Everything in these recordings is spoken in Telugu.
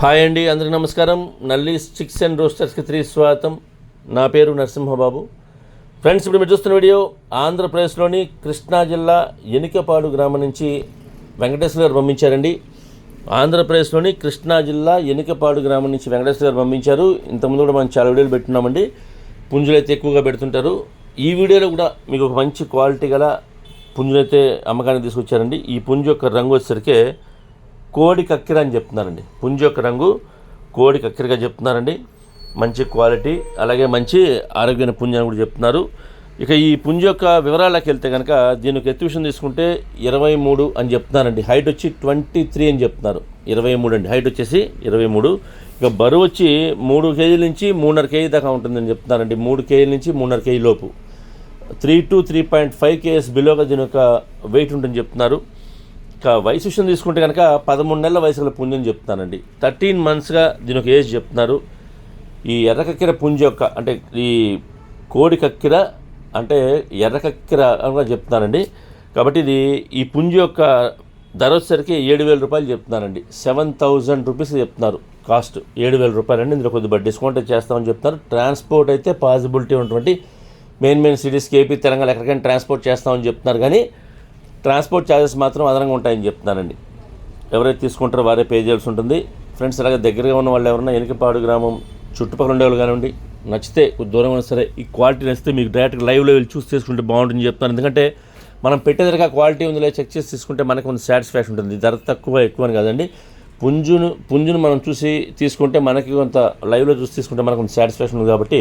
హాయ్ అండి అందరికీ నమస్కారం. నల్లి స్టిక్స్ అండ్ రోస్టర్స్కి త్రీ స్వాగతం. నా పేరు నరసింహబాబు. ఫ్రెండ్స్ ఇప్పుడు మీరు చూస్తున్న వీడియో ఆంధ్రప్రదేశ్లోని కృష్ణా జిల్లా ఎనికపాడు గ్రామం నుంచి వెంకటేశ్వర గారు పంపించారండి. ఆంధ్రప్రదేశ్లోని కృష్ణా జిల్లా ఎనికపాడు గ్రామం నుంచి వెంకటేశ్వర గారు పంపించారు. ఇంతకుముందు కూడా మనం చాలా వీడియోలు పెట్టున్నామండి. పుంజులు అయితే ఎక్కువగా పెడుతుంటారు. ఈ వీడియోలో కూడా మీకు ఒక మంచి క్వాలిటీ గల పుంజులైతే అమ్మకానికి తీసుకొచ్చారండి. ఈ పుంజు యొక్క రంగు వచ్చేసరికి కోడి కక్కిర అని చెప్తున్నారండి. పుంజు యొక్క రంగు కోడి కక్కిరగా చెప్తున్నారండి. మంచి క్వాలిటీ అలాగే మంచి ఆరోగ్యమైన పుంజు అని కూడా చెప్తున్నారు. ఇక ఈ పుంజు యొక్క వివరాలకు వెళ్తే కనుక దీని యొక్క ఎత్తు విషయం తీసుకుంటే ఇరవై మూడు అని చెప్తున్నారండి. హైట్ వచ్చి ట్వంటీ త్రీ అని చెప్తున్నారు. ఇరవై మూడు అండి. హైట్ వచ్చేసి ఇరవై మూడు. ఇక బరువు వచ్చి మూడు కేజీల నుంచి మూడున్నర కేజీ దాకా ఉంటుందని చెప్తున్నారండి. మూడు కేజీల నుంచి మూడున్నర కేజీ లోపు. Three to three point five KGs బిలోగా దీని యొక్క వెయిట్ ఉంటుందని చెప్తున్నారు. వయసు విషయం తీసుకుంటే కనుక పదమూడు నెలల వయసు గల పుంజు అని థర్టీన్ మంత్స్గా దీని ఒక ఏజ్ చెప్తున్నారు. ఈ ఎర్రకక్కెర పుంజ యొక్క అంటే ఈ కోడి కక్కెర అంటే ఎర్రకక్కెర అని కూడా చెప్తున్నానండి. కాబట్టి ఇది ఈ పుంజ యొక్క ధర వచ్చేసరికి ఏడు వేల రూపాయలు చెప్తున్నారండి సెవెన్ థౌజండ్ రూపీస్ చెప్తున్నారు. కాస్ట్ ఏడు వేల రూపాయలు అండి. ఇందులో కొద్దిగా డిస్కౌంట్ చేస్తామని చెప్తున్నారు. ట్రాన్స్పోర్ట్ అయితే పాసిబిలిటీ ఉన్నటువంటి మెయిన్ మెయిన్ సిటీస్కి ఏపీ తెలంగాణ ఎక్కడికైనా ట్రాన్స్పోర్ట్ చేస్తామని చెప్తున్నారు. కానీ ట్రాన్స్పోర్ట్ ఛార్జెస్ మాత్రం అదనంగా ఉంటాయని చెప్తున్నానండి. ఎవరైతే తీసుకుంటారో వారే పే చేయాల్సి ఉంటుంది. ఫ్రెండ్స్ అలాగే దగ్గరగా ఉన్న వాళ్ళు ఎవరైనా ఎనికపాడు గ్రామం చుట్టుపక్కల ఉండేవాళ్ళు కానివ్వండి నచ్చితే కొద్ది దూరం అయినా సరే ఈ క్వాలిటీ నచ్చితే మీకు డైరెక్ట్గా లైవ్లో వెళ్ళి చూసి తీసుకుంటే బాగుంటుంది చెప్తాను ఎందుకంటే మనం పెట్టేదరగా క్వాలిటీ ఉందిలే చెక్ చేసి తీసుకుంటే మనకు కొంచెం సాటిస్ఫాక్షన్ ఉంటుంది. ధర తక్కువ ఎక్కువ అని కాదండి. పుంజును పుంజును మనం చూసి తీసుకుంటే మనకి కొంత లైవ్లో చూసి తీసుకుంటే మనకు కొంత సాటిస్ఫాక్షన్ ఉంది కాబట్టి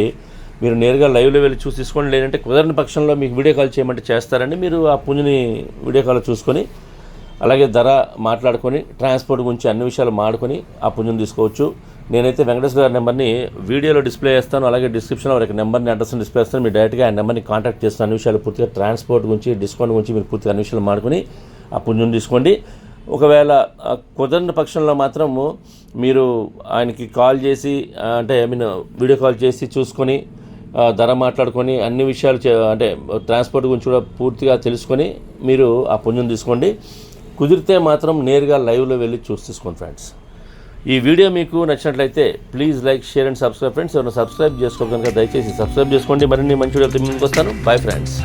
మీరు నేరుగా లైవ్లో వెళ్ళి చూసి తీసుకోండి. లేదంటే కుదరని పక్షంలో మీకు వీడియో కాల్ చేయమంటే చేస్తారండి మీరు ఆ పుంజుని వీడియో కాల్ చూసుకొని అలాగే ధర మాట్లాడుకొని ట్రాన్స్పోర్ట్ గురించి అన్ని విషయాలు మాడుకొని ఆ పుంజుని తీసుకోవచ్చు. నేనైతే వెంకటేశ్వర గారి నెంబర్ని వీడియోలో డిస్ప్లే చేస్తాను. అలాగే డిస్క్రిప్షన్లో వారికి నెంబర్ని అడ్రస్ డిస్ప్లే చేస్తాను. మీరు డైరెక్ట్గా ఆ నెంబర్ని కాంటాక్ట్ చేస్తాను అన్ని విషయాలు పూర్తిగా ట్రాన్స్పోర్ట్ గురించి డిస్కౌంట్ గురించి మీరు పూర్తిగా అన్ని విషయాలు మాడుకొని ఆ పుంజుని తీసుకోండి. ఒకవేళ కుదరని పక్షంలో మాత్రము మీరు ఆయనకి కాల్ చేసి అంటే ఐ మీన్ వీడియో కాల్ చేసి చూసుకొని ధర మాట్లాడుకొని అన్ని విషయాలు చే- అంటే ట్రాన్స్పోర్ట్ గురించి కూడా పూర్తిగా తెలుసుకొని మీరు ఆ పుంజుని తీసుకోండి. కుదిరితే మాత్రం నేరుగా లైవ్లో వెళ్ళి చూసి తీసుకోండి ఫ్రెండ్స్. ఈ వీడియో మీకు నచ్చినట్లయితే please like share and subscribe friends. ఎవరైనా సబ్స్క్రైబ్ చేసుకో కనుక దయచేసి సబ్స్క్రైబ్ చేసుకోండి. మరిన్ని మంచి వీడియోతో ముందుకు వస్తాను. Bye friends.